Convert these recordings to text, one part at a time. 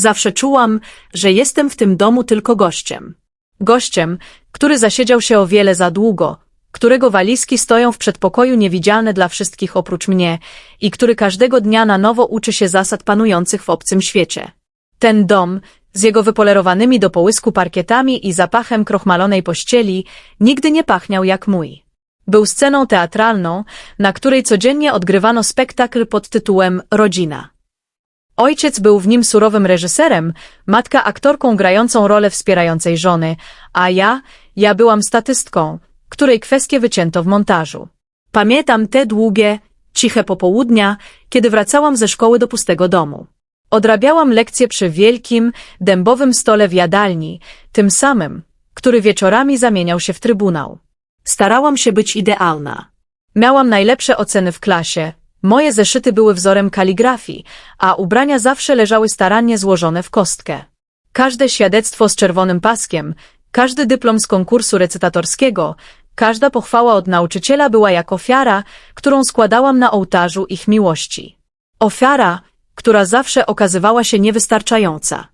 Zawsze czułam, że jestem w tym domu tylko gościem. Gościem, który zasiedział się o wiele za długo, którego walizki stoją w przedpokoju niewidzialne dla wszystkich oprócz mnie i który każdego dnia na nowo uczy się zasad panujących w obcym świecie. Ten dom, z jego wypolerowanymi do połysku parkietami i zapachem krochmalonej pościeli, nigdy nie pachniał jak mój. Był sceną teatralną, na której codziennie odgrywano spektakl pod tytułem Rodzina. Ojciec był w nim surowym reżyserem, matka aktorką grającą rolę wspierającej żony, a ja, ja byłam statystką, której kwestie wycięto w montażu. Pamiętam te długie, ciche popołudnia, kiedy wracałam ze szkoły do pustego domu. Odrabiałam lekcje przy wielkim, dębowym stole w jadalni, tym samym, który wieczorami zamieniał się w trybunał. Starałam się być idealna. Miałam najlepsze oceny w klasie, moje zeszyty były wzorem kaligrafii, a ubrania zawsze leżały starannie złożone w kostkę. Każde świadectwo z czerwonym paskiem, każdy dyplom z konkursu recytatorskiego, każda pochwała od nauczyciela była jak ofiara, którą składałam na ołtarzu ich miłości. Ofiara, która zawsze okazywała się niewystarczająca.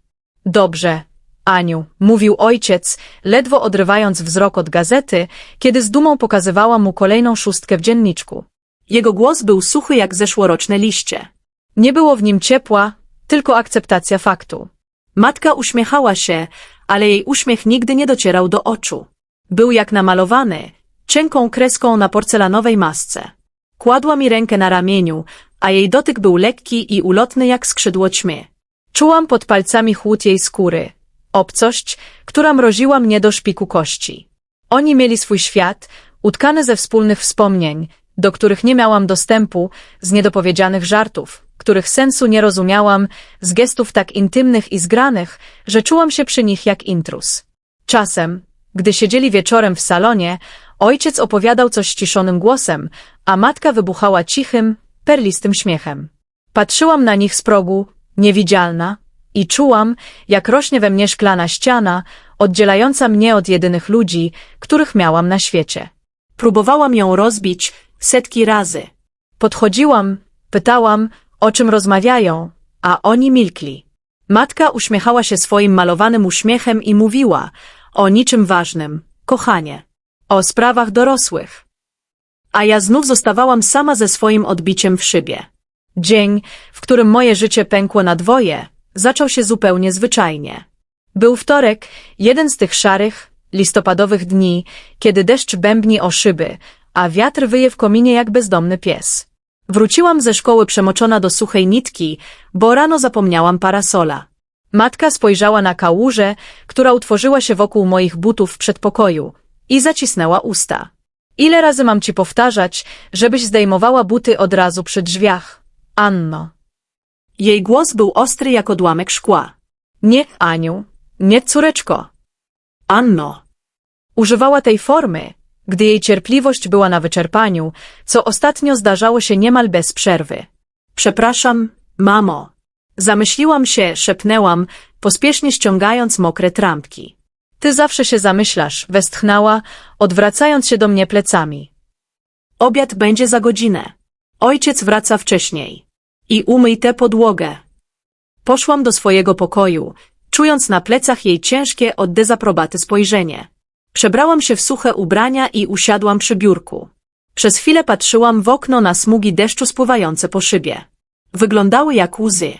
Dobrze, Aniu, mówił ojciec, ledwo odrywając wzrok od gazety, kiedy z dumą pokazywała mu kolejną szóstkę w dzienniczku. Jego głos był suchy jak zeszłoroczne liście. Nie było w nim ciepła, tylko akceptacja faktu. Matka uśmiechała się, ale jej uśmiech nigdy nie docierał do oczu. Był jak namalowany, cienką kreską na porcelanowej masce. Kładła mi rękę na ramieniu, a jej dotyk był lekki i ulotny jak skrzydło ćmy. Czułam pod palcami chłód jej skóry, obcość, która mroziła mnie do szpiku kości. Oni mieli swój świat, utkany ze wspólnych wspomnień, do których nie miałam dostępu, z niedopowiedzianych żartów, których sensu nie rozumiałam, z gestów tak intymnych i zgranych, że czułam się przy nich jak intrus. Czasem, gdy siedzieli wieczorem w salonie, ojciec opowiadał coś ściszonym głosem, a matka wybuchała cichym, perlistym śmiechem. Patrzyłam na nich z progu, niewidzialna, i czułam, jak rośnie we mnie szklana ściana, oddzielająca mnie od jedynych ludzi, których miałam na świecie. Próbowałam ją rozbić setki razy. Podchodziłam, pytałam, o czym rozmawiają, a oni milkli. Matka uśmiechała się swoim malowanym uśmiechem i mówiła o niczym ważnym, kochanie, o sprawach dorosłych. A ja znów zostawałam sama ze swoim odbiciem w szybie. Dzień, w którym moje życie pękło na dwoje, zaczął się zupełnie zwyczajnie. Był wtorek, jeden z tych szarych, listopadowych dni, kiedy deszcz bębni o szyby, a wiatr wyje w kominie jak bezdomny pies. Wróciłam ze szkoły przemoczona do suchej nitki, bo rano zapomniałam parasola. Matka spojrzała na kałużę, która utworzyła się wokół moich butów w przedpokoju i zacisnęła usta. Ile razy mam ci powtarzać, żebyś zdejmowała buty od razu przy drzwiach? Anno. Jej głos był ostry jak odłamek szkła. Nie, Aniu, nie córeczko. Anno. Używała tej formy, gdy jej cierpliwość była na wyczerpaniu, co ostatnio zdarzało się niemal bez przerwy. Przepraszam, mamo. Zamyśliłam się, szepnęłam, pospiesznie ściągając mokre trampki. Ty zawsze się zamyślasz, westchnęła, odwracając się do mnie plecami. Obiad będzie za godzinę. Ojciec wraca wcześniej. I umyj tę podłogę. Poszłam do swojego pokoju, czując na plecach jej ciężkie od dezaprobaty spojrzenie. Przebrałam się w suche ubrania i usiadłam przy biurku. Przez chwilę patrzyłam w okno na smugi deszczu spływające po szybie. Wyglądały jak łzy.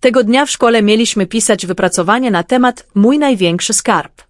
Tego dnia w szkole mieliśmy pisać wypracowanie na temat Mój największy skarb.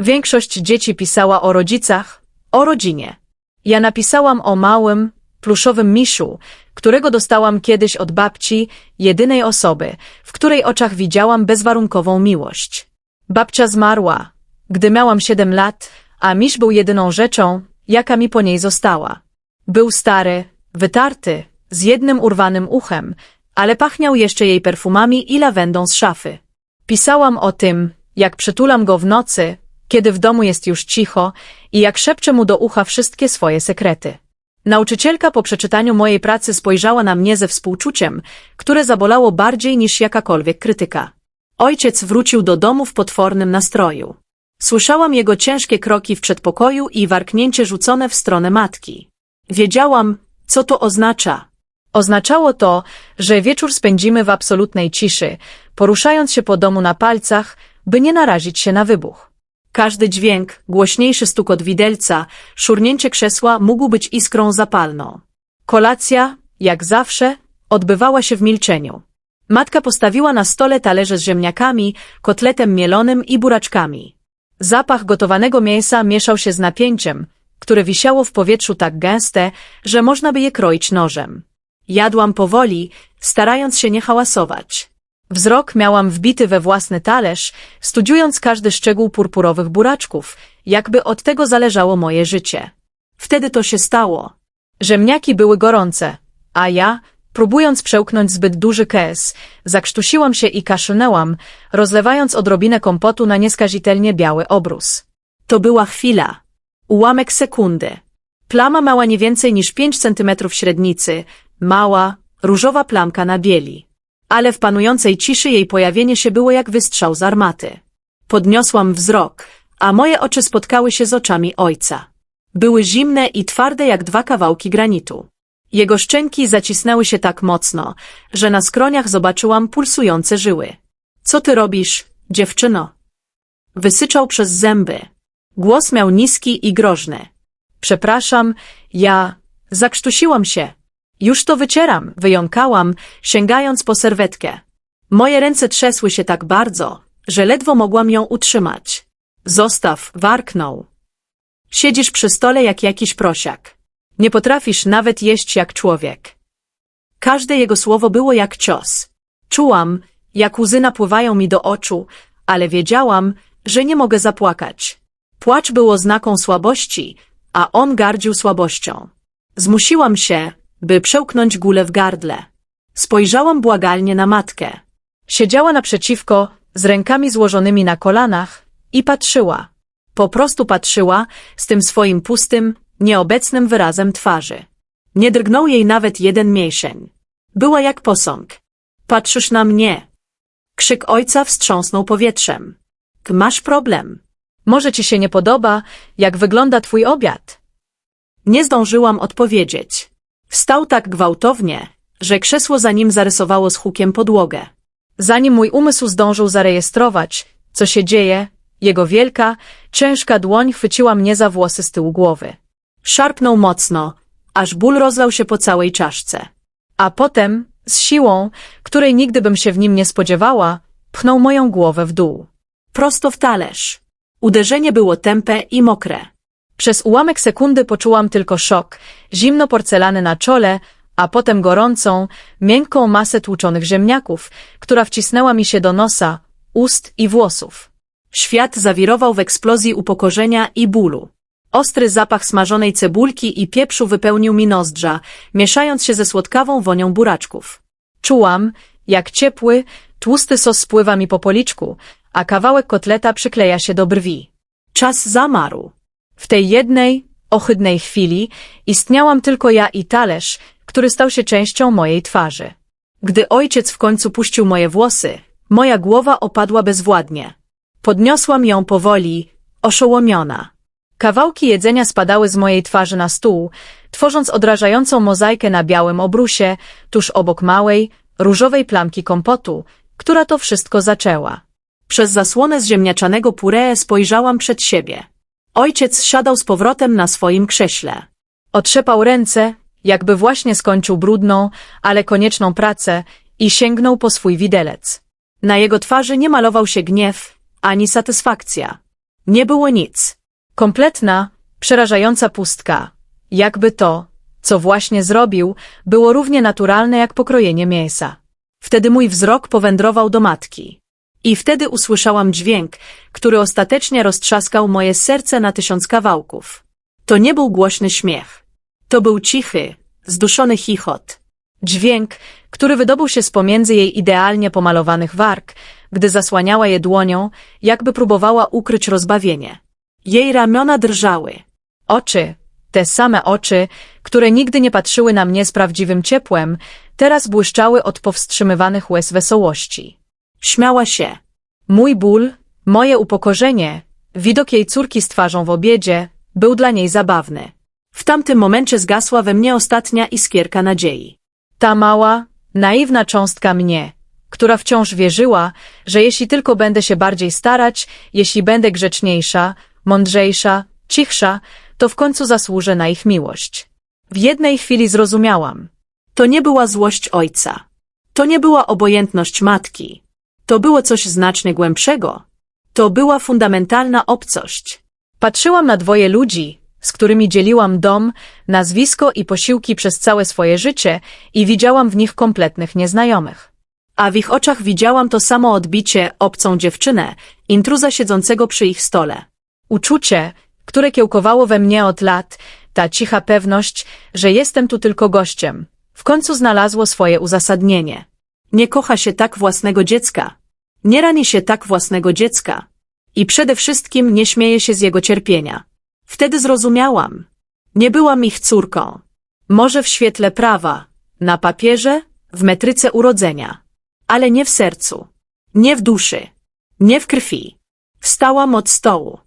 Większość dzieci pisała o rodzicach, o rodzinie. Ja napisałam o małym, pluszowym miszu, którego dostałam kiedyś od babci, jedynej osoby, w której oczach widziałam bezwarunkową miłość. Babcia zmarła, gdy miałam siedem lat, a misz był jedyną rzeczą, jaka mi po niej została. Był stary, wytarty, z jednym urwanym uchem, ale pachniał jeszcze jej perfumami i lawendą z szafy. Pisałam o tym, jak przytulam go w nocy, kiedy w domu jest już cicho i jak szepczę mu do ucha wszystkie swoje sekrety. Nauczycielka po przeczytaniu mojej pracy spojrzała na mnie ze współczuciem, które zabolało bardziej niż jakakolwiek krytyka. Ojciec wrócił do domu w potwornym nastroju. Słyszałam jego ciężkie kroki w przedpokoju i warknięcie rzucone w stronę matki. Wiedziałam, co to oznacza. Oznaczało to, że wieczór spędzimy w absolutnej ciszy, poruszając się po domu na palcach, by nie narazić się na wybuch. Każdy dźwięk, głośniejszy stukot widelca, szurnięcie krzesła mógł być iskrą zapalną. Kolacja, jak zawsze, odbywała się w milczeniu. Matka postawiła na stole talerze z ziemniakami, kotletem mielonym i buraczkami. Zapach gotowanego mięsa mieszał się z napięciem, które wisiało w powietrzu tak gęste, że można by je kroić nożem. Jadłam powoli, starając się nie hałasować. Wzrok miałam wbity we własny talerz, studiując każdy szczegół purpurowych buraczków, jakby od tego zależało moje życie. Wtedy to się stało. Ziemniaki były gorące, a ja, próbując przełknąć zbyt duży kes, zakrztusiłam się i kaszlnęłam, rozlewając odrobinę kompotu na nieskazitelnie biały obrus. To była chwila. Ułamek sekundy. Plama mała nie więcej niż 5 centymetrów średnicy, mała, różowa plamka na bieli. Ale w panującej ciszy jej pojawienie się było jak wystrzał z armaty. Podniosłam wzrok, a moje oczy spotkały się z oczami ojca. Były zimne i twarde jak dwa kawałki granitu. Jego szczęki zacisnęły się tak mocno, że na skroniach zobaczyłam pulsujące żyły. Co ty robisz, dziewczyno? Wysyczał przez zęby. Głos miał niski i groźny. Przepraszam, ja zakrztusiłam się. Już to wycieram, wyjąkałam, sięgając po serwetkę. Moje ręce trzesły się tak bardzo, że ledwo mogłam ją utrzymać. Zostaw, warknął. Siedzisz przy stole jak jakiś prosiak. Nie potrafisz nawet jeść jak człowiek. Każde jego słowo było jak cios. Czułam, jak łzy napływają mi do oczu, ale wiedziałam, że nie mogę zapłakać. Płacz był oznaką słabości, a on gardził słabością. Zmusiłam się, by przełknąć gulę w gardle. Spojrzałam błagalnie na matkę. Siedziała naprzeciwko, z rękami złożonymi na kolanach i patrzyła. Po prostu patrzyła z tym swoim pustym, nieobecnym wyrazem twarzy. Nie drgnął jej nawet jeden mięsień. Była jak posąg. Patrzysz na mnie. Krzyk ojca wstrząsnął powietrzem. Masz problem. Może ci się nie podoba, jak wygląda twój obiad? Nie zdążyłam odpowiedzieć. Wstał tak gwałtownie, że krzesło za nim zarysowało z hukiem podłogę. Zanim mój umysł zdążył zarejestrować, co się dzieje, jego wielka, ciężka dłoń chwyciła mnie za włosy z tyłu głowy. Szarpnął mocno, aż ból rozlał się po całej czaszce. A potem, z siłą, której nigdy bym się w nim nie spodziewała, pchnął moją głowę w dół. Prosto w talerz. Uderzenie było tępe i mokre. Przez ułamek sekundy poczułam tylko szok, zimno porcelany na czole, a potem gorącą, miękką masę tłuczonych ziemniaków, która wcisnęła mi się do nosa, ust i włosów. Świat zawirował w eksplozji upokorzenia i bólu. Ostry zapach smażonej cebulki i pieprzu wypełnił mi nozdrza, mieszając się ze słodkawą wonią buraczków. Czułam, jak ciepły, tłusty sos spływa mi po policzku, a kawałek kotleta przykleja się do brwi. Czas zamarł. W tej jednej, ohydnej chwili istniałam tylko ja i talerz, który stał się częścią mojej twarzy. Gdy ojciec w końcu puścił moje włosy, moja głowa opadła bezwładnie. Podniosłam ją powoli, oszołomiona. Kawałki jedzenia spadały z mojej twarzy na stół, tworząc odrażającą mozaikę na białym obrusie, tuż obok małej, różowej plamki kompotu, która to wszystko zaczęła. Przez zasłonę z ziemniaczanego puree spojrzałam przed siebie. Ojciec siadał z powrotem na swoim krześle. Otrzepał ręce, jakby właśnie skończył brudną, ale konieczną pracę i sięgnął po swój widelec. Na jego twarzy nie malował się gniew, ani satysfakcja. Nie było nic. Kompletna, przerażająca pustka. Jakby to, co właśnie zrobił, było równie naturalne jak pokrojenie mięsa. Wtedy mój wzrok powędrował do matki. I wtedy usłyszałam dźwięk, który ostatecznie roztrzaskał moje serce na tysiąc kawałków. To nie był głośny śmiech. To był cichy, zduszony chichot. Dźwięk, który wydobył się z pomiędzy jej idealnie pomalowanych warg, gdy zasłaniała je dłonią, jakby próbowała ukryć rozbawienie. Jej ramiona drżały. Oczy, te same oczy, które nigdy nie patrzyły na mnie z prawdziwym ciepłem, teraz błyszczały od powstrzymywanych łez wesołości. Śmiała się. Mój ból, moje upokorzenie, widok jej córki z twarzą w obiedzie, był dla niej zabawny. W tamtym momencie zgasła we mnie ostatnia iskierka nadziei. Ta mała, naiwna cząstka mnie, która wciąż wierzyła, że jeśli tylko będę się bardziej starać, jeśli będę grzeczniejsza, mądrzejsza, cichsza, to w końcu zasłużę na ich miłość. W jednej chwili zrozumiałam. To nie była złość ojca. To nie była obojętność matki. To było coś znacznie głębszego. To była fundamentalna obcość. Patrzyłam na dwoje ludzi, z którymi dzieliłam dom, nazwisko i posiłki przez całe swoje życie i widziałam w nich kompletnych nieznajomych. A w ich oczach widziałam to samo odbicie, obcą dziewczynę, intruza siedzącego przy ich stole. Uczucie, które kiełkowało we mnie od lat, ta cicha pewność, że jestem tu tylko gościem, w końcu znalazło swoje uzasadnienie. Nie kocha się tak własnego dziecka. Nie rani się tak własnego dziecka. I przede wszystkim nie śmieje się z jego cierpienia. Wtedy zrozumiałam. Nie byłam ich córką. Może w świetle prawa, na papierze, w metryce urodzenia. Ale nie w sercu. Nie w duszy. Nie w krwi. Wstałam od stołu.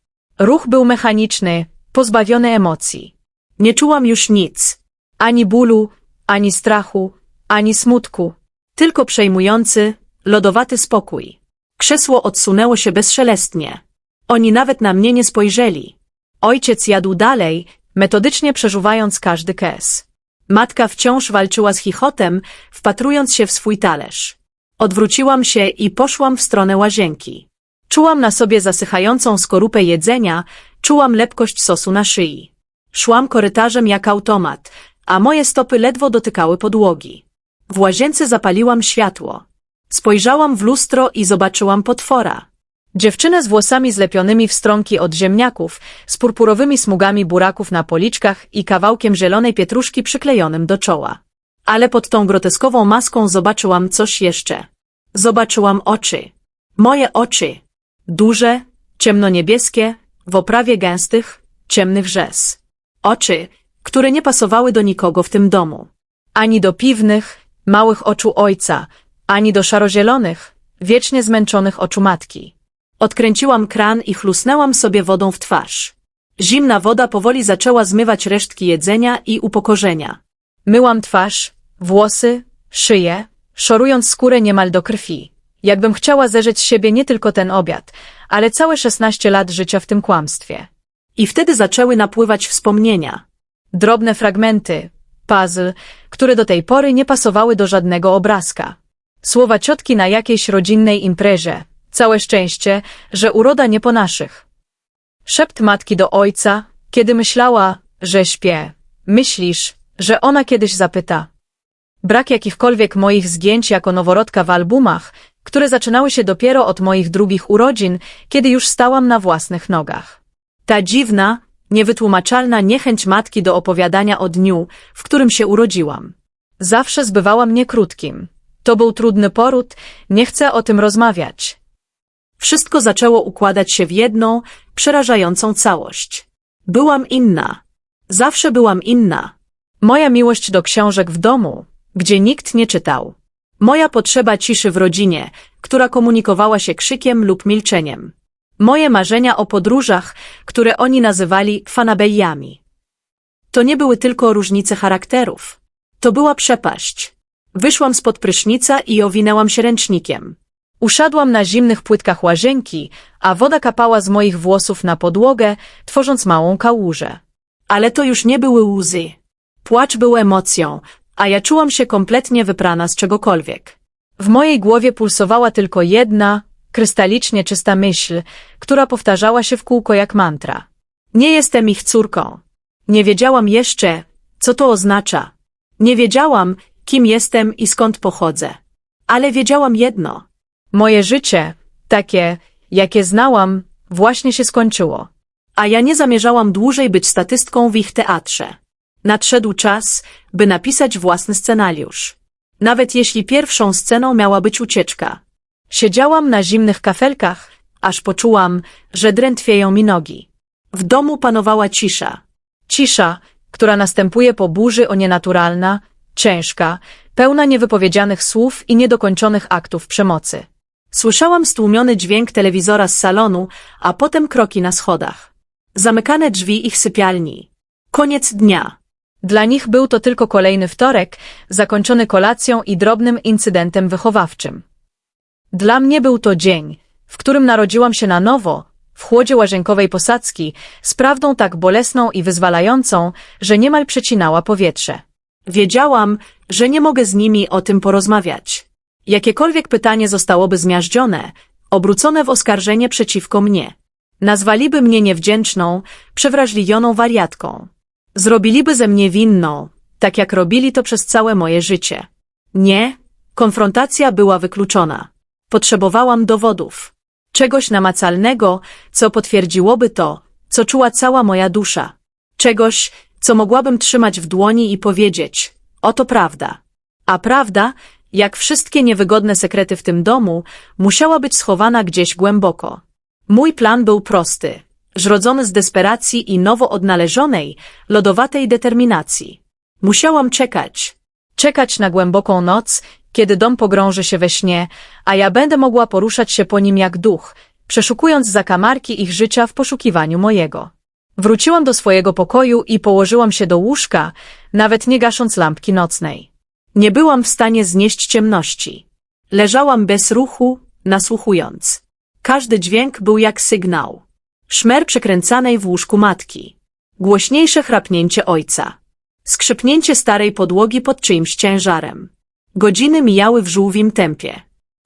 Ruch był mechaniczny, pozbawiony emocji. Nie czułam już nic. Ani bólu, ani strachu, ani smutku. Tylko przejmujący, lodowaty spokój. Krzesło odsunęło się bezszelestnie. Oni nawet na mnie nie spojrzeli. Ojciec jadł dalej, metodycznie przeżuwając każdy kes. Matka wciąż walczyła z chichotem, wpatrując się w swój talerz. Odwróciłam się i poszłam w stronę łazienki. Czułam na sobie zasychającą skorupę jedzenia, czułam lepkość sosu na szyi. Szłam korytarzem jak automat, a moje stopy ledwo dotykały podłogi. W łazience zapaliłam światło. Spojrzałam w lustro i zobaczyłam potwora. Dziewczynę z włosami zlepionymi w stronki od ziemniaków, z purpurowymi smugami buraków na policzkach i kawałkiem zielonej pietruszki przyklejonym do czoła. Ale pod tą groteskową maską zobaczyłam coś jeszcze. Zobaczyłam oczy. Moje oczy. Duże, ciemnoniebieskie, w oprawie gęstych, ciemnych rzez. Oczy, które nie pasowały do nikogo w tym domu. Ani do piwnych, małych oczu ojca, ani do szarozielonych, wiecznie zmęczonych oczu matki. Odkręciłam kran i chlusnęłam sobie wodą w twarz. Zimna woda powoli zaczęła zmywać resztki jedzenia i upokorzenia. Myłam twarz, włosy, szyję, szorując skórę niemal do krwi. Jakbym chciała zerzeć z siebie nie tylko ten obiad, ale całe 16 lat życia w tym kłamstwie. I wtedy zaczęły napływać wspomnienia. Drobne fragmenty, puzzle, które do tej pory nie pasowały do żadnego obrazka. Słowa ciotki na jakiejś rodzinnej imprezie. Całe szczęście, że uroda nie po naszych. Szept matki do ojca, kiedy myślała, że śpię. Myślisz, że ona kiedyś zapyta. Brak jakichkolwiek moich zdjęć jako noworodka w albumach, które zaczynały się dopiero od moich drugich urodzin, kiedy już stałam na własnych nogach. Ta dziwna, niewytłumaczalna niechęć matki do opowiadania o dniu, w którym się urodziłam. Zawsze zbywała mnie krótkim. To był trudny poród, nie chcę o tym rozmawiać. Wszystko zaczęło układać się w jedną, przerażającą całość. Byłam inna. Zawsze byłam inna. Moja miłość do książek w domu, gdzie nikt nie czytał. Moja potrzeba ciszy w rodzinie, która komunikowała się krzykiem lub milczeniem. Moje marzenia o podróżach, które oni nazywali fanabejami. To nie były tylko różnice charakterów. To była przepaść. Wyszłam spod prysznica i owinęłam się ręcznikiem. Usiadłam na zimnych płytkach łazienki, a woda kapała z moich włosów na podłogę, tworząc małą kałużę. Ale to już nie były łzy. Płacz był emocją, a ja czułam się kompletnie wyprana z czegokolwiek. W mojej głowie pulsowała tylko jedna, krystalicznie czysta myśl, która powtarzała się w kółko jak mantra. Nie jestem ich córką. Nie wiedziałam jeszcze, co to oznacza. Nie wiedziałam, kim jestem i skąd pochodzę. Ale wiedziałam jedno. Moje życie, takie, jakie znałam, właśnie się skończyło. A ja nie zamierzałam dłużej być statystką w ich teatrze. Nadszedł czas, by napisać własny scenariusz. Nawet jeśli pierwszą sceną miała być ucieczka. Siedziałam na zimnych kafelkach, aż poczułam, że drętwieją mi nogi. W domu panowała cisza. Cisza, która następuje po burzy o nienaturalna, ciężka, pełna niewypowiedzianych słów i niedokończonych aktów przemocy. Słyszałam stłumiony dźwięk telewizora z salonu, a potem kroki na schodach. Zamykane drzwi ich sypialni. Koniec dnia. Dla nich był to tylko kolejny wtorek, zakończony kolacją i drobnym incydentem wychowawczym. Dla mnie był to dzień, w którym narodziłam się na nowo, w chłodzie łazienkowej posadzki, z prawdą tak bolesną i wyzwalającą, że niemal przecinała powietrze. Wiedziałam, że nie mogę z nimi o tym porozmawiać. Jakiekolwiek pytanie zostałoby zmiażdżone, obrócone w oskarżenie przeciwko mnie. Nazwaliby mnie niewdzięczną, przewrażliwioną wariatką. Zrobiliby ze mnie winną, tak jak robili to przez całe moje życie. Nie, konfrontacja była wykluczona. Potrzebowałam dowodów. Czegoś namacalnego, co potwierdziłoby to, co czuła cała moja dusza. Czegoś, co mogłabym trzymać w dłoni i powiedzieć, oto prawda. A prawda, jak wszystkie niewygodne sekrety w tym domu, musiała być schowana gdzieś głęboko. Mój plan był prosty, zrodzony z desperacji i nowo odnależonej, lodowatej determinacji. Musiałam czekać. Czekać na głęboką noc, kiedy dom pogrąży się we śnie, a ja będę mogła poruszać się po nim jak duch, przeszukując zakamarki ich życia w poszukiwaniu mojego. Wróciłam do swojego pokoju i położyłam się do łóżka, nawet nie gasząc lampki nocnej. Nie byłam w stanie znieść ciemności. Leżałam bez ruchu, nasłuchując. Każdy dźwięk był jak sygnał. Szmer przekręcanej w łóżku matki. Głośniejsze chrapnięcie ojca. Skrzypnięcie starej podłogi pod czyimś ciężarem. Godziny mijały w żółwim tempie.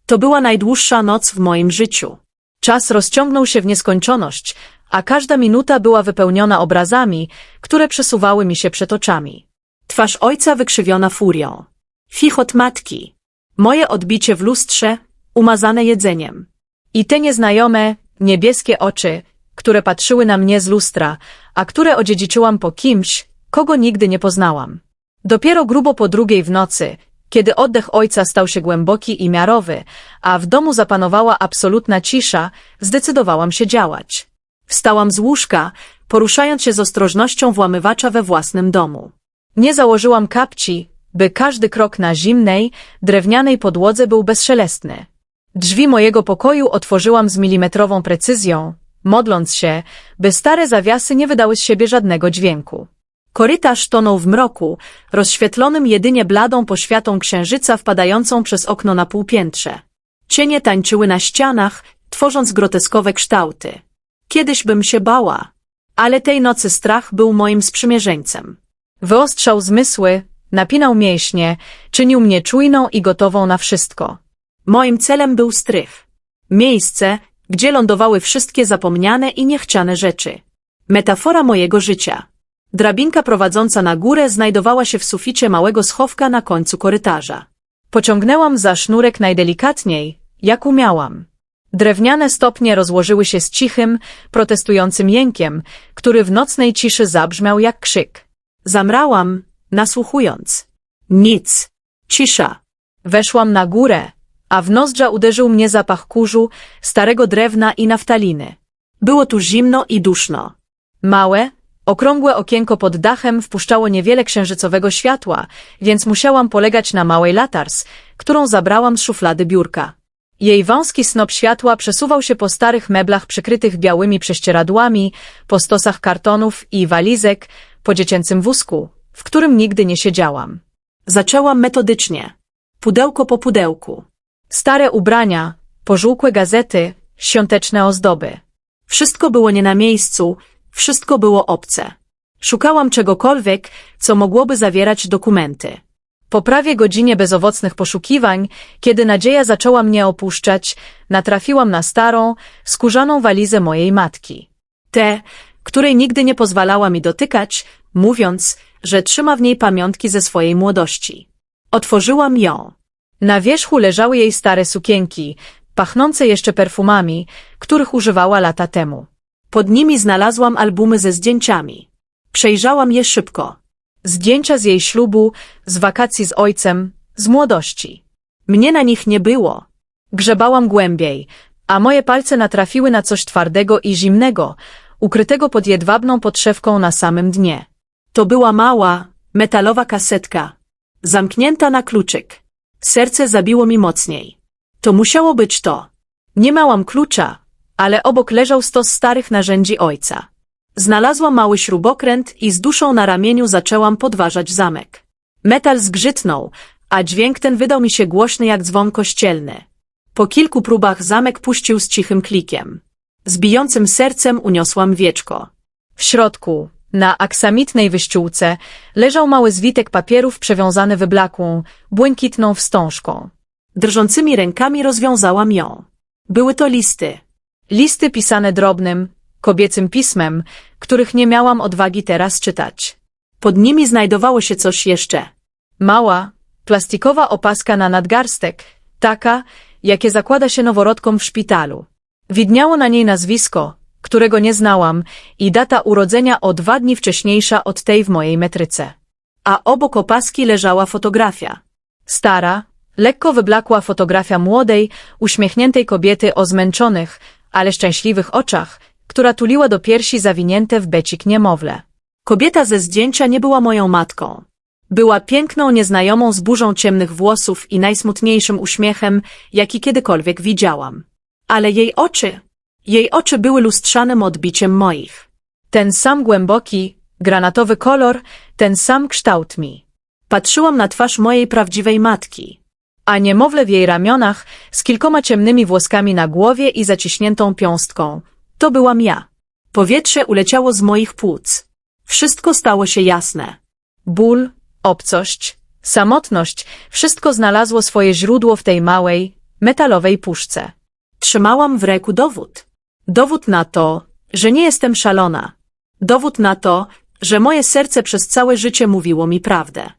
To była najdłuższa noc w moim życiu. Czas rozciągnął się w nieskończoność, a każda minuta była wypełniona obrazami, które przesuwały mi się przed oczami. Twarz ojca wykrzywiona furią. Chichot matki. Moje odbicie w lustrze, umazane jedzeniem. I te nieznajome, niebieskie oczy, które patrzyły na mnie z lustra, a które odziedziczyłam po kimś, kogo nigdy nie poznałam. Dopiero grubo po drugiej w nocy, kiedy oddech ojca stał się głęboki i miarowy, a w domu zapanowała absolutna cisza, zdecydowałam się działać. Wstałam z łóżka, poruszając się z ostrożnością włamywacza we własnym domu. Nie założyłam kapci, by każdy krok na zimnej, drewnianej podłodze był bezszelestny. Drzwi mojego pokoju otworzyłam z milimetrową precyzją, modląc się, by stare zawiasy nie wydały z siebie żadnego dźwięku. Korytarz tonął w mroku, rozświetlonym jedynie bladą poświatą księżyca wpadającą przez okno na półpiętrze. Cienie tańczyły na ścianach, tworząc groteskowe kształty. Kiedyś bym się bała, ale tej nocy strach był moim sprzymierzeńcem. Wyostrzał zmysły, napinał mięśnie, czynił mnie czujną i gotową na wszystko. Moim celem był strych. Miejsce, gdzie lądowały wszystkie zapomniane i niechciane rzeczy. Metafora mojego życia. Drabinka prowadząca na górę znajdowała się w suficie małego schowka na końcu korytarza. Pociągnęłam za sznurek najdelikatniej, jak umiałam. Drewniane stopnie rozłożyły się z cichym, protestującym jękiem, który w nocnej ciszy zabrzmiał jak krzyk. Zamrałam, nasłuchując. Nic. Cisza. Weszłam na górę, a w nozdrza uderzył mnie zapach kurzu, starego drewna i naftaliny. Było tu zimno i duszno. Małe, okrągłe okienko pod dachem wpuszczało niewiele księżycowego światła, więc musiałam polegać na małej latars, którą zabrałam z szuflady biurka. Jej wąski snop światła przesuwał się po starych meblach przykrytych białymi prześcieradłami, po stosach kartonów i walizek, po dziecięcym wózku, w którym nigdy nie siedziałam. Zaczęłam metodycznie. Pudełko po pudełku. Stare ubrania, pożółkłe gazety, świąteczne ozdoby. Wszystko było nie na miejscu, wszystko było obce. Szukałam czegokolwiek, co mogłoby zawierać dokumenty. Po prawie godzinie bezowocnych poszukiwań, kiedy nadzieja zaczęła mnie opuszczać, natrafiłam na starą, skórzaną walizę mojej matki. Tę, której nigdy nie pozwalała mi dotykać, mówiąc, że trzyma w niej pamiątki ze swojej młodości. Otworzyłam ją. Na wierzchu leżały jej stare sukienki, pachnące jeszcze perfumami, których używała lata temu. Pod nimi znalazłam albumy ze zdjęciami. Przejrzałam je szybko. Zdjęcia z jej ślubu, z wakacji z ojcem, z młodości. Mnie na nich nie było. Grzebałam głębiej, a moje palce natrafiły na coś twardego i zimnego, ukrytego pod jedwabną podszewką na samym dnie. To była mała, metalowa kasetka, zamknięta na kluczyk. Serce zabiło mi mocniej. To musiało być to. Nie miałam klucza, ale obok leżał stos starych narzędzi ojca. Znalazłam mały śrubokręt i z duszą na ramieniu zaczęłam podważać zamek. Metal zgrzytnął, a dźwięk ten wydał mi się głośny jak dzwon kościelny. Po kilku próbach zamek puścił z cichym klikiem. Z bijącym sercem uniosłam wieczko. W środku, na aksamitnej wyściółce, leżał mały zwitek papierów przewiązany wyblakłą, błękitną wstążką. Drżącymi rękami rozwiązałam ją. Były to listy. Listy pisane drobnym, kobiecym pismem, których nie miałam odwagi teraz czytać. Pod nimi znajdowało się coś jeszcze. Mała, plastikowa opaska na nadgarstek, taka, jakie zakłada się noworodkom w szpitalu. Widniało na niej nazwisko, którego nie znałam i data urodzenia o dwa dni wcześniejsza od tej w mojej metryce. A obok opaski leżała fotografia. Stara, lekko wyblakła fotografia młodej, uśmiechniętej kobiety o zmęczonych, ale szczęśliwych oczach, która tuliła do piersi zawinięte w becik niemowlę. Kobieta ze zdjęcia nie była moją matką. Była piękną nieznajomą z burzą ciemnych włosów i najsmutniejszym uśmiechem, jaki kiedykolwiek widziałam. Ale jej oczy, jej oczy były lustrzanym odbiciem moich. Ten sam głęboki, granatowy kolor, ten sam kształt mi. Patrzyłam na twarz mojej prawdziwej matki. A niemowlę w jej ramionach, z kilkoma ciemnymi włoskami na głowie i zaciśniętą piąstką. To byłam ja. Powietrze uleciało z moich płuc. Wszystko stało się jasne. Ból, obcość, samotność, wszystko znalazło swoje źródło w tej małej, metalowej puszce. Trzymałam w ręku dowód. Dowód na to, że nie jestem szalona. Dowód na to, że moje serce przez całe życie mówiło mi prawdę.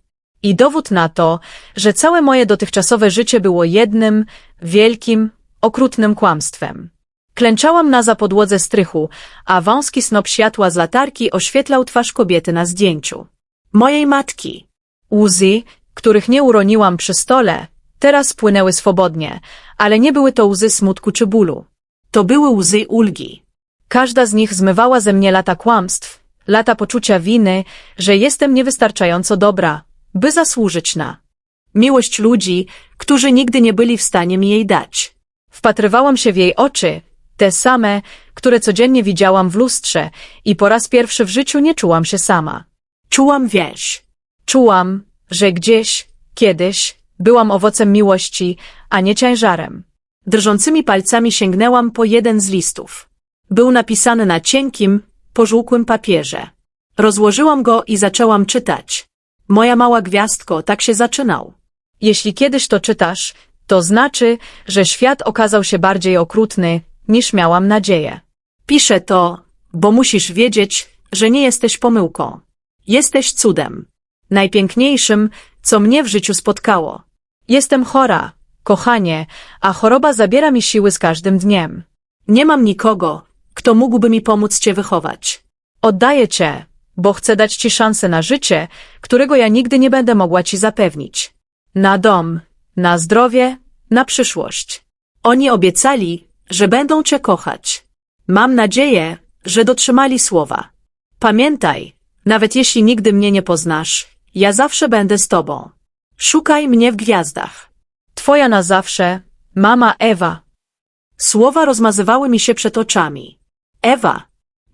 I dowód na to, że całe moje dotychczasowe życie było jednym, wielkim, okrutnym kłamstwem. Klęczałam na zapodłodze strychu, a wąski snop światła z latarki oświetlał twarz kobiety na zdjęciu. Mojej matki. Łzy, których nie uroniłam przy stole, teraz płynęły swobodnie, ale nie były to łzy smutku czy bólu. To były łzy ulgi. Każda z nich zmywała ze mnie lata kłamstw, lata poczucia winy, że jestem niewystarczająco dobra, by zasłużyć na miłość ludzi, którzy nigdy nie byli w stanie mi jej dać. Wpatrywałam się w jej oczy, te same, które codziennie widziałam w lustrze i po raz pierwszy w życiu nie czułam się sama. Czułam więź. Czułam, że gdzieś, kiedyś, byłam owocem miłości, a nie ciężarem. Drżącymi palcami sięgnęłam po jeden z listów. Był napisany na cienkim, pożółkłym papierze. Rozłożyłam go i zaczęłam czytać. Moja mała gwiazdko, tak się zaczynał. Jeśli kiedyś to czytasz, to znaczy, że świat okazał się bardziej okrutny, niż miałam nadzieję. Piszę to, bo musisz wiedzieć, że nie jesteś pomyłką. Jesteś cudem. Najpiękniejszym, co mnie w życiu spotkało. Jestem chora, kochanie, a choroba zabiera mi siły z każdym dniem. Nie mam nikogo, kto mógłby mi pomóc cię wychować. Oddaję cię, bo chcę dać ci szansę na życie, którego ja nigdy nie będę mogła ci zapewnić. Na dom, na zdrowie, na przyszłość. Oni obiecali, że będą cię kochać. Mam nadzieję, że dotrzymali słowa. Pamiętaj, nawet jeśli nigdy mnie nie poznasz, ja zawsze będę z tobą. Szukaj mnie w gwiazdach. Twoja na zawsze, mama Ewa. Słowa rozmazywały mi się przed oczami. Ewa.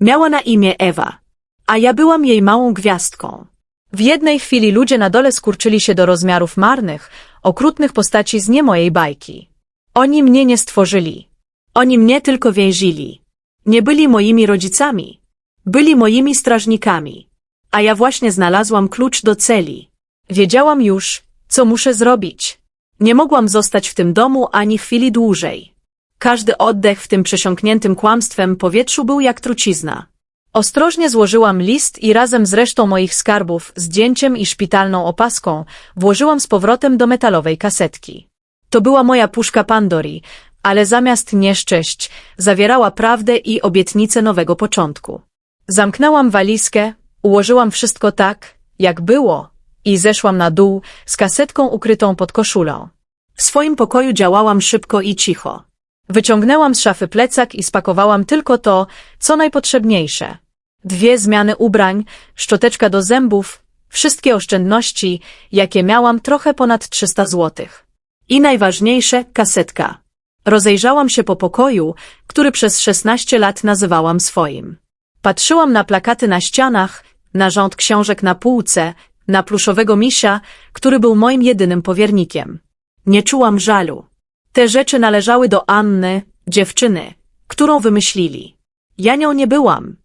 Miała na imię Ewa, a ja byłam jej małą gwiazdką. W jednej chwili ludzie na dole skurczyli się do rozmiarów marnych, okrutnych postaci z nie mojej bajki. Oni mnie nie stworzyli. Oni mnie tylko więzili. Nie byli moimi rodzicami. Byli moimi strażnikami. A ja właśnie znalazłam klucz do celi. Wiedziałam już, co muszę zrobić. Nie mogłam zostać w tym domu ani chwili dłużej. Każdy oddech w tym przesiąkniętym kłamstwem powietrzu był jak trucizna. Ostrożnie złożyłam list i razem z resztą moich skarbów, zdjęciem i szpitalną opaską, włożyłam z powrotem do metalowej kasetki. To była moja puszka Pandori, ale zamiast nieszczęść, zawierała prawdę i obietnicę nowego początku. Zamknęłam walizkę, ułożyłam wszystko tak, jak było i zeszłam na dół z kasetką ukrytą pod koszulą. W swoim pokoju działałam szybko i cicho. Wyciągnęłam z szafy plecak i spakowałam tylko to, co najpotrzebniejsze. Dwie zmiany ubrań, szczoteczka do zębów, wszystkie oszczędności, jakie miałam trochę ponad 300 złotych. I najważniejsze, kasetka. Rozejrzałam się po pokoju, który przez 16 lat nazywałam swoim. Patrzyłam na plakaty na ścianach, na rząd książek na półce, na pluszowego misia, który był moim jedynym powiernikiem. Nie czułam żalu. Te rzeczy należały do Anny, dziewczyny, którą wymyślili. Ja nią nie byłam.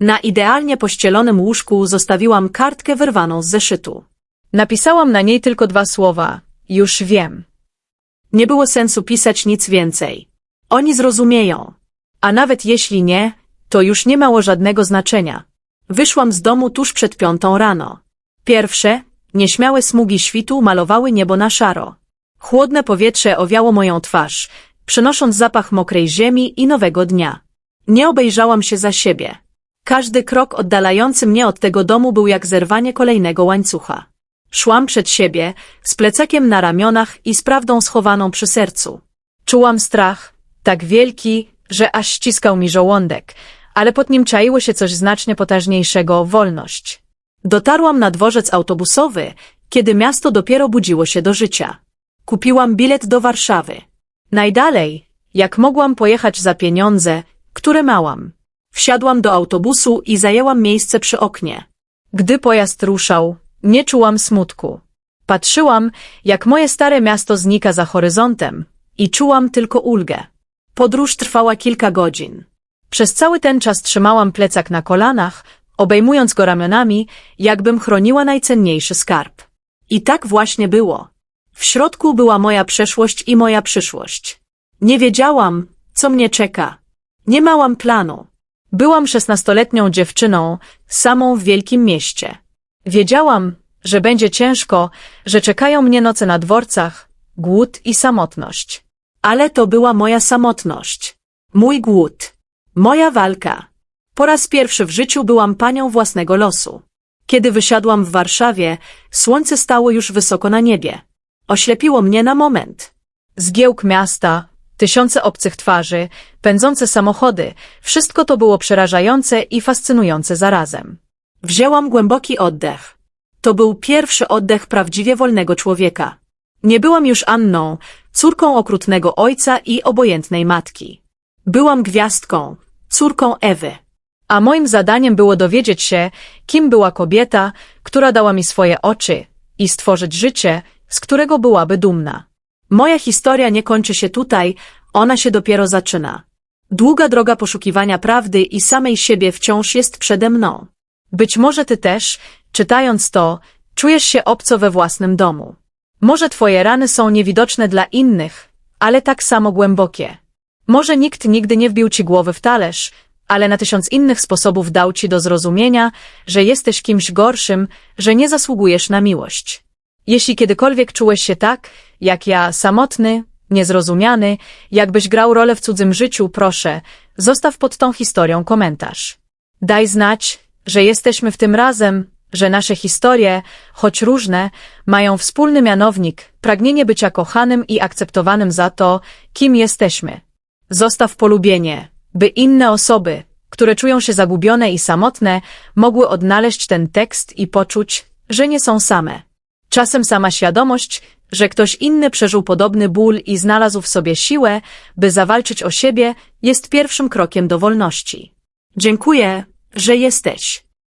Na idealnie pościelonym łóżku zostawiłam kartkę wyrwaną z zeszytu. Napisałam na niej tylko dwa słowa. Już wiem. Nie było sensu pisać nic więcej. Oni zrozumieją. A nawet jeśli nie, to już nie miało żadnego znaczenia. Wyszłam z domu tuż przed piątą rano. Pierwsze, nieśmiałe smugi świtu malowały niebo na szaro. Chłodne powietrze owiało moją twarz, przynosząc zapach mokrej ziemi i nowego dnia. Nie obejrzałam się za siebie. Każdy krok oddalający mnie od tego domu był jak zerwanie kolejnego łańcucha. Szłam przed siebie, z plecakiem na ramionach i z prawdą schowaną przy sercu. Czułam strach, tak wielki, że aż ściskał mi żołądek, ale pod nim czaiło się coś znacznie potężniejszego – wolność. Dotarłam na dworzec autobusowy, kiedy miasto dopiero budziło się do życia. Kupiłam bilet do Warszawy. Najdalej, jak mogłam pojechać za pieniądze, które małam. Wsiadłam do autobusu i zajęłam miejsce przy oknie. Gdy pojazd ruszał, nie czułam smutku. Patrzyłam, jak moje stare miasto znika za horyzontem i czułam tylko ulgę. Podróż trwała kilka godzin. Przez cały ten czas trzymałam plecak na kolanach, obejmując go ramionami, jakbym chroniła najcenniejszy skarb. I tak właśnie było. W środku była moja przeszłość i moja przyszłość. Nie wiedziałam, co mnie czeka. Nie miałam planu. Byłam szesnastoletnią dziewczyną, samą w wielkim mieście. Wiedziałam, że będzie ciężko, że czekają mnie noce na dworcach, głód i samotność. Ale to była moja samotność. Mój głód. Moja walka. Po raz pierwszy w życiu byłam panią własnego losu. Kiedy wysiadłam w Warszawie, słońce stało już wysoko na niebie. Oślepiło mnie na moment. Zgiełk miasta, tysiące obcych twarzy, pędzące samochody, wszystko to było przerażające i fascynujące zarazem. Wzięłam głęboki oddech. To był pierwszy oddech prawdziwie wolnego człowieka. Nie byłam już Anną, córką okrutnego ojca i obojętnej matki. Byłam gwiazdką, córką Ewy. A moim zadaniem było dowiedzieć się, kim była kobieta, która dała mi swoje oczy i stworzyć życie, z którego byłaby dumna. Moja historia nie kończy się tutaj, ona się dopiero zaczyna. Długa droga poszukiwania prawdy i samej siebie wciąż jest przede mną. Być może ty też, czytając to, czujesz się obco we własnym domu. Może twoje rany są niewidoczne dla innych, ale tak samo głębokie. Może nikt nigdy nie wbił ci głowy w talerz, ale na tysiąc innych sposobów dał ci do zrozumienia, że jesteś kimś gorszym, że nie zasługujesz na miłość. Jeśli kiedykolwiek czułeś się tak, jak ja, samotny, niezrozumiany, jakbyś grał rolę w cudzym życiu, proszę, zostaw pod tą historią komentarz. Daj znać, że jesteśmy w tym razem, że nasze historie, choć różne, mają wspólny mianownik, pragnienie bycia kochanym i akceptowanym za to, kim jesteśmy. Zostaw polubienie, by inne osoby, które czują się zagubione i samotne, mogły odnaleźć ten tekst i poczuć, że nie są same. Czasem sama świadomość, że ktoś inny przeżył podobny ból i znalazł w sobie siłę, by zawalczyć o siebie, jest pierwszym krokiem do wolności. Dziękuję, że jesteś.